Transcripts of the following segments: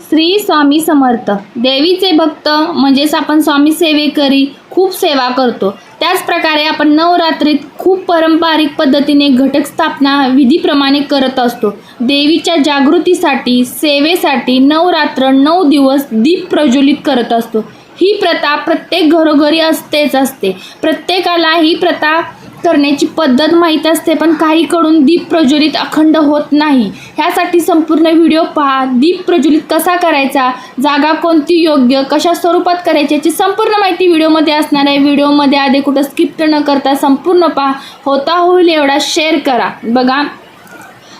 श्री स्वामी समर्थ. देवीचे भक्त म्हणजेच आपण स्वामी सेवेकरी खूप सेवा करतो. त्याचप्रकारे आपण नवरात्रीत खूप पारंपरिक पद्धतीने घटक स्थापना विधीप्रमाणे करत असतो. देवीच्या जागृतीसाठी सेवेसाठी नवरात्र नऊ दिवस दीप प्रज्वलित करत असतो. ही प्रथा प्रत्येक घरोघरी असतेच असते. प्रत्येकाला ही प्रथा करण्याची पद्धत माहीत असते पण काहीकडून दीप प्रज्वलित अखंड होत नाही. ह्यासाठी संपूर्ण व्हिडिओ पहा. दीप प्रज्वलित कसा करायचा? जागा कोणती योग्य? कशा स्वरूपात करायची? याची संपूर्ण माहिती व्हिडिओमध्ये असणार आहे. व्हिडिओमध्ये आधी कुठं स्किप्ट न करता संपूर्ण पहा. होता होईल एवढा शेअर करा. बघा.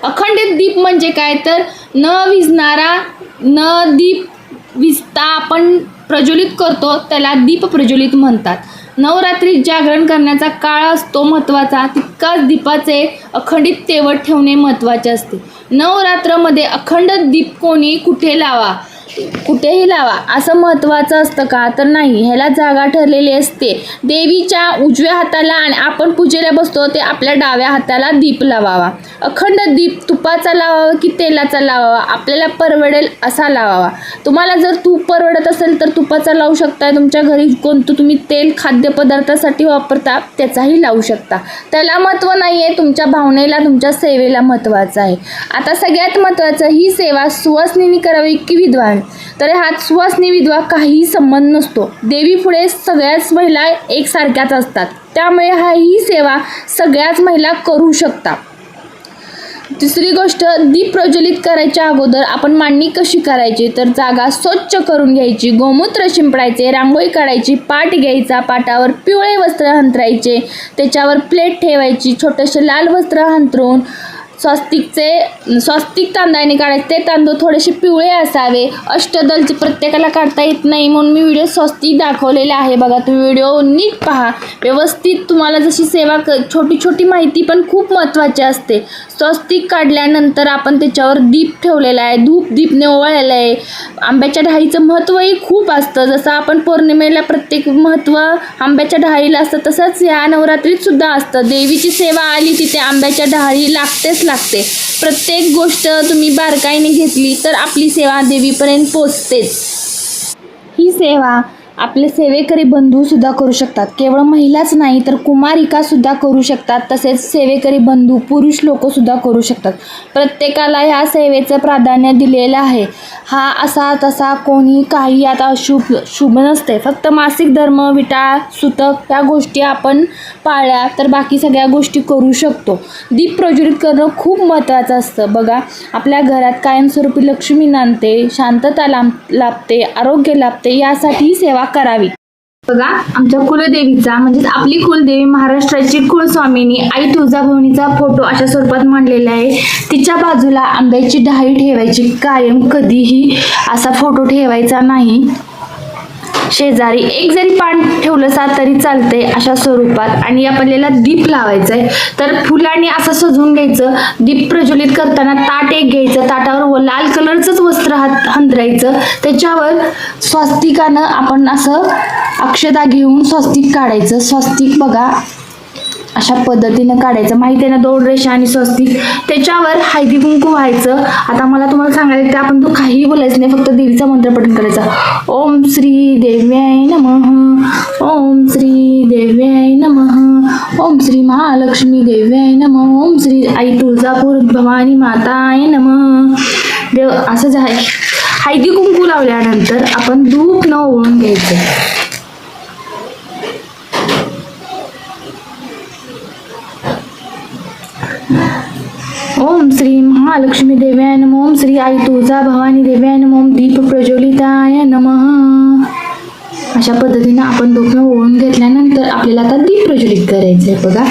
अखंडित दीप म्हणजे काय? तर न विजणारा न दीप विजता आपण प्रज्वलित करतो त्याला दीप प्रज्वलित म्हणतात. नवरात्रीत जागरण करण्याचा काळ असतो महत्त्वाचा. तितकाच दीपाचे अखंडित तेवट ठेवणे महत्त्वाचे असते. नवरात्रमध्ये अखंड दीप कोणी कुठे लावा? कुठेही लावा. असं महत्त्वाचं असतं का? तर नाही. ह्याला जागा ठरलेली असते. देवीच्या उजव्या हाताला आणि आपण पूजेला बसतो ते आपल्या डाव्या हाताला दीप लावावा. अखंड दीप तुपाचा लावावा की तेलाचा लावावा? आपल्याला परवडेल असा लावावा. तुम्हाला जर तूप परवडत असेल तर तुपाचा लावू शकता. तुमच्या घरी कोणतं तुम्ही तेल खाद्यपदार्थासाठी वापरता त्याचाही लावू शकता. त्याला महत्त्व नाही आहे तुमच्या भावनेला तुमच्या सेवेला महत्त्वाचं आहे. आता सगळ्यात महत्त्वाचं ही सेवा सुवासनीने करावी की विद्वान? तर ह्यात सुवासनी विधवा काहीही संबंध नसतो. देवीपुढे सगळ्याच महिला एकसारख्याच असतात. त्यामुळे हा ही सेवा सगळ्याच महिला करू शकतात. तिसरी गोष्ट दीप प्रज्वलित करायच्या अगोदर आपण मांडणी कशी करायची? तर जागा स्वच्छ करून घ्यायची गोमूत्र शिंपडायचे रांगोळी काढायची पाट घ्यायचा पाटावर पिवळे वस्त्र हंतरायचे त्याच्यावर प्लेट ठेवायची छोटेसे लाल वस्त्र हंतरून स्वस्तिकचे स्वस्तिक तांदळाने काढायचे ते तांदूळ थोडेसे पिवळे असावे. अष्टदलचे प्रत्येकाला काढता येत नाही म्हणून मी व्हिडिओ स्वस्तिक दाखवलेले आहे बघा. तुम्ही व्हिडिओ नीट पहा. व्यवस्थित तुम्हाला जशी सेवा क छोटी छोटी माहिती पण खूप महत्त्वाची असते. स्वस्तिक काढल्यानंतर आपण त्याच्यावर दीप ठेवलेला आहे. धूप दीपने ओवाळलेलं आहे. आंब्याच्या ढाईचं महत्त्वही खूप असतं. जसं आपण पौर्णिमेला प्रत्येक महत्त्व आंब्याच्या ढाळीला असतं तसंच या नवरात्रीत सुद्धा असतं. देवीची सेवा आली तिथे आंब्याच्या ढाळी लागतेच लागते. प्रत्येक गोष्ट तुम्ही बारकाईने घेतली तर आपली सेवा देवीपर्यंत पोचतेच. ही सेवा आपले सेवेकरी बंधूसुद्धा करू शकतात. केवळ महिलाच नाही तर कुमारिकासुद्धा करू शकतात. तसेच सेवेकरी बंधू पुरुष लोकसुद्धा करू शकतात. प्रत्येकाला ह्या सेवेचं प्राधान्य दिलेलं आहे. हा असा तसा कोणी काही आता शुभ शुभ नसते. फक्त मासिक धर्म विटाळ सुतक या गोष्टी आपण पाळल्या तर बाकी सगळ्या गोष्टी करू शकतो. दीप प्रज्वलित करणं खूप महत्त्वाचं असतं. बघा आपल्या घरात कायमस्वरूपी लक्ष्मी नांदते शांतता लाभ लाभते आरोग्य लाभते यासाठी सेवा सेवा करावी. बघा आमच्या कुलदेवीचा म्हणजेच आपली कुलदेवी महाराष्ट्राची कुलस्वामिनी आई तुळजाभवानीचा फोटो अशा स्वरूपात मांडलेला आहे. तिच्या बाजूला आंब्याची ढाळी ठेवायची कायम कधीही असा फोटो ठेवायचा नाही. शेजारी एक जरी पान ठेवलं सा तरी चालते अशा स्वरूपात. आणि आपल्याला दीप लावायचा आहे तर फुलांनी असं सजवून घ्यायचं. दीप प्रज्वलित करताना ताट एक घ्यायचं. ताटावर व लाल कलरचंच वस्त्र हात हंतरायचं त्याच्यावर स्वस्तिकानं आपण असं अक्षता घेऊन स्वस्तिक काढायचं. स्वस्तिक बघा. अशा पद्धतीनं काढायचं. माहिती आहे ना दोन रेषा आणि स्वस्तिक. त्याच्यावर हळदी कुंकू व्हायचं. आता मला तुम्हाला सांगायचं की आपण तो काहीही बोलायचं नाही फक्त देवीचा मंत्र पठण करायचा. ओम श्री देव्याय नमः. ओम श्री देव्याय नमः. ओम श्री महालक्ष्मी देव्याय नम. ओम श्री आई तुळजापूर भवानी माताय नमः. देव असंच आहे हळदी कुंकू लावल्यानंतर आपण धूप न ओळून घ्यायचं ओम श्री महालक्ष्मी देव्याय नम ओम श्री आई तुळजा भवानी देव्याय नम ओम दीप प्रज्वलिताय नमः. अशा पद्धतीने आपण दोघं ओळून घेतल्यानंतर आपल्याला आता दीप प्रज्वलित करायचं आहे बघा.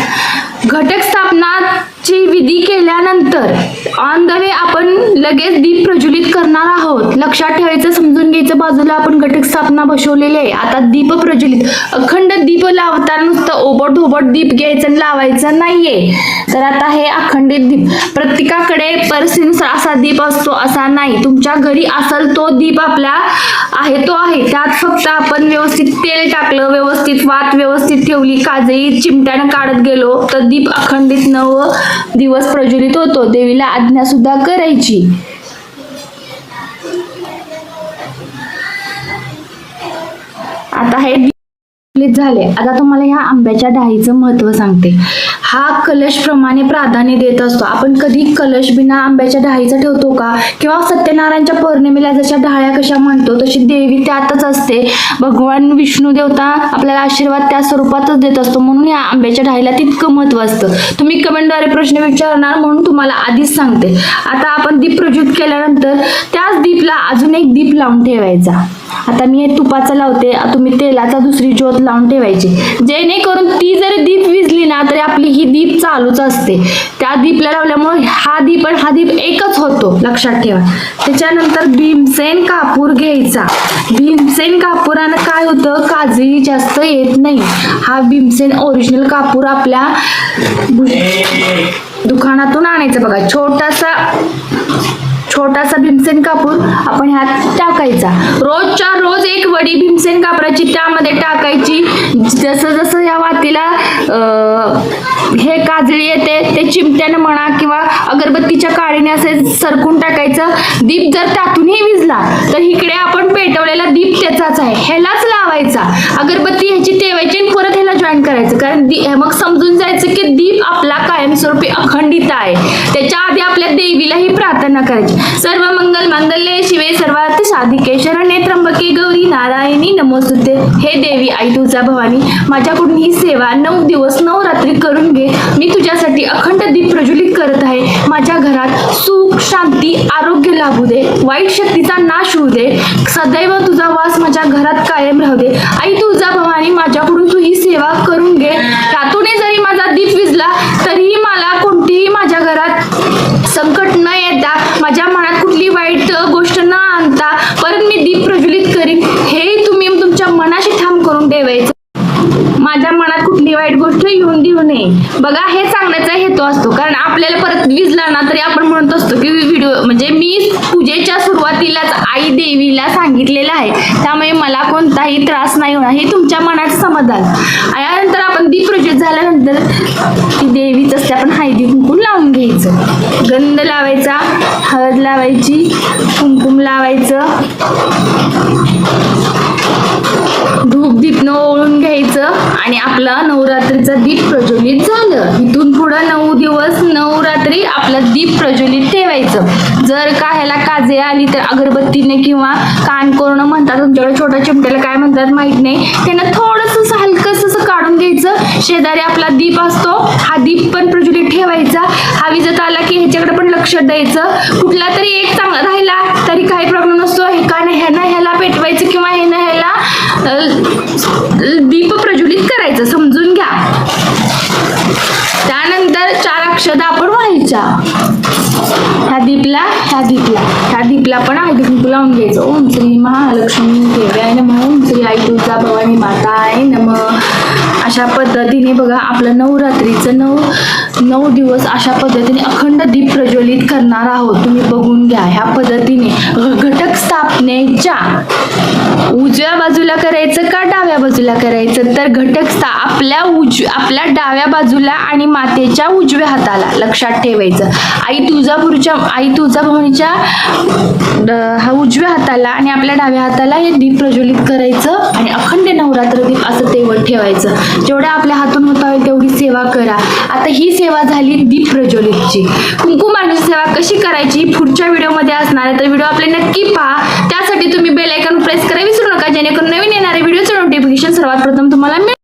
घटक स्थापना ची विधी केल्यानंतर ऑन द वे आपण लगेच दीप प्रज्वलित करणार आहोत. लक्षात ठेवायचं समजून घ्यायचं बाजूला आपण घटक स्थापना बसवलेली आहे. आता दीप प्रज्वलित अखंड दीप लावताना नुसतं ओबट धोबट दीप घ्यायचं आणि लावायचं नाहीये. तर आता हे अखंडित दीप प्रत्येकाकडे परिस्थितीनुसार असा दीप असतो असा नाही. तुमच्या घरी असेल तो दीप आपला आहे तो आहे. त्यात फक्त आपण व्यवस्थित तेल टाकलं व्यवस्थित वात व्यवस्थित ठेवली काजळी चिमट्यानं काढत गेलो तर दीप अखंडित नव दिवस प्रज्वलित होतो. देवीला आज्ञा सुद्धा करायची. आता हे झाले. आता तुम्हाला ह्या आंब्याच्या डाळीचं महत्त्व सांगते. हा कलश प्रमाणे प्राधान्य देत असतो. आपण कधी कलश बिना आंब्याच्या डाळीचा ठेवतो का? किंवा सत्यनारायणच्या पौर्णिमेला जशा डाळ्या कशा म्हणतो तशी देवी त्यातच असते. भगवान विष्णू देवता आपल्याला आशीर्वाद त्या स्वरूपातच देत असतो. म्हणून या आंब्याच्या डाळीला तितकं महत्त्व असतं. तुम्ही कमेंटद्वारे प्रश्न विचारणार म्हणून तुम्हाला आधीच सांगते. आता आपण दीप प्रज्वलित केल्यानंतर त्याच दीपला अजून एक दीप लावून ठेवायचा. आता मी हे तुपाचं लावते. तुम्ही तेलाचा दुसरी ज्योत लावून ठेवायची. जेणेकरून ती जरी दीप विजली ना तरी आपली ही दीप चालूच असते. त्या दीपला लावल्यामुळे हा दीप आणि हा दीप एकच होतो. लक्षात ठेवा. त्याच्यानंतर भीमसेन कापूर घ्यायचा. भीमसेन कापुरानं काय होतं? काजळी जास्त येत नाही. हा भीमसेन ओरिजिनल कापूर आपल्या दुकानातून आणायचा बघा. छोटासा छोटासा भीमसेन कापूर आपण ह्यात टाकायचा. रोजच्या रोज एक वडी भीमसेन कापराची त्यामध्ये टाकायची. जसं जसं या वातीला हे काजळी येते ते चिमट्यानं म्हणा किंवा अगरबत्तीच्या काळीने असे सरकून टाकायचं. दीप जर त्यातूनही विजला तर इकडे आपण पेटवलेला दीप त्याचाच आहे. ह्यालाच लावायचा. अगरबत्ती ह्याची तेवायची आणि परत ह्याला जॉईन करायचं. कारण दी- मग समजून जायचं की दीप आपला कायमस्वरूपी अखंडित आहे. त्याच्या आधी आपल्या देवीलाही प्रार्थना करायची. सर्व मंगल मांगल्ये शिवे सर्वार्थ साधिके. शरणे त्र्यंबके गौरी नारायणी नमोस्तुते. हे देवी आई तुझा भवानी माझ्याकडून ही सेवा नऊ दिवस नऊ रात्री करून घे. मी तुझ्यासाठी अखंड दीप प्रज्वलित करत आहे. माझ्या घरात सुख शांती आरोग्य लाभू दे. वाईट शक्तीचा नाश होऊ दे. सदैव तुझा वास माझ्या घरात कायम राहू दे. आई तुझा भवानी माझ्याकडून तू ही सेवा करून घे त्यातूनही जरी माझा दीप विजला तरीही मला कोणतीही माझ्या घरात संकट न येता माझ्या मनात कुठली वाईट गोष्ट न आणता परत मी दीप प्रज्वलित करीन हे तुम्ही तुमच्या मनाशी ठाम करून ठेवायचं माझ्या चांगली वाईट गोष्ट येऊन देऊ नये. बघा हे सांगण्याचा हेतू असतो. कारण आपल्याला परत विजला ना तरी आपण म्हणत असतो की व्हिडिओ म्हणजे मी पूजेच्या सुरुवातीलाच आई देवीला सांगितलेलं आहे. त्यामुळे मला कोणताही त्रास नाही होणार. हे तुमच्या मनात समाधान. आणि यानंतर आपण दीप प्रज्वलित झाल्यानंतर ती देवीच असते. आपण हळदी कुंकू लावून घ्यायचं. गंध लावायचा हळद लावायची कुंकुम लावायचं. धूप दीपनं ओळून घ्यायचं. आणि आपला नवरात्रीचा दीप प्रज्वलित झालं. इथून पुढं नऊ दिवस नवरात्री आपलं दीप प्रज्वलित ठेवायचं. जर का ह्याला काजे आली तर अगरबत्तीने किंवा कान कोरणं म्हणतात. तुमच्याकडे छोट्या चिमट्याला काय म्हणतात माहीत नाही. त्यानं थोडंसं असं हलकंसं असं काढून घ्यायचं शेजारी आपला दीप असतो. हा दीप पण प्रज्वलित ठेवायचा. हा विजत आला की ह्याच्याकडे पण लक्ष द्यायचं. कुठला तरी एक चांगला राहिला तरी काही प्रॉब्लेम नसतो. हे का नाही ह्यानं ह्याला पेटवायचं किंवा ह्यानं ह्याला दीप प्रज्वलित करायचं समजून घ्या. त्यानंतर चार अक्षदा आपण व्हायच्या ह्या दीपला ह्या दीपला. ह्या दीपला पण हळदी दीप लावून घ्यायचं ओम श्री महालक्ष्मी देव्याय नम. ओम श्री आई तुझा भवानी माताय नम. अशा पद्धतीने बघा आपलं नवरात्रीचं नऊ नऊ दिवस अशा पद्धतीने अखंड दीप प्रज्वलित करणार आहोत. तुम्ही बघून घ्या. ह्या पद्धतीने घटक स्थापनेच्या उजव्या बाजूला करायचं का डाव्या बाजूला करायचं? तर घटकस्था आपल्या उज आपल्या डाव्या बाजूला आणि मातेच्या उजव्या हाताला लक्षात ठेवायचं. आई तुळजापूरच्या आई तुळजाभवानीच्या हा उजव्या हाताला आणि आपल्या डाव्या हाताला हे दीप प्रज्वलित करायचं आणि अखंड नवरात्र दीप असं तेवढ ठेवायचं. जेवढ्या आपल्या हातून होता होईल तेवढी सेवा करा. आता ही सेवा झाली दीप प्रज्वलितची. कुंकुमाची सेवा कशी करायची? पुढच्या व्हिडिओमध्ये असणार आहे. तर व्हिडिओ आपले नक्की पहा. त्यासाठी तुम्ही बेल आयकॉन प्रेस करावी जेणेकरून नवीन येणारे व्हिडिओचं नोटिफिकेशन सर्वात प्रथम तुम्हाला मिळेल.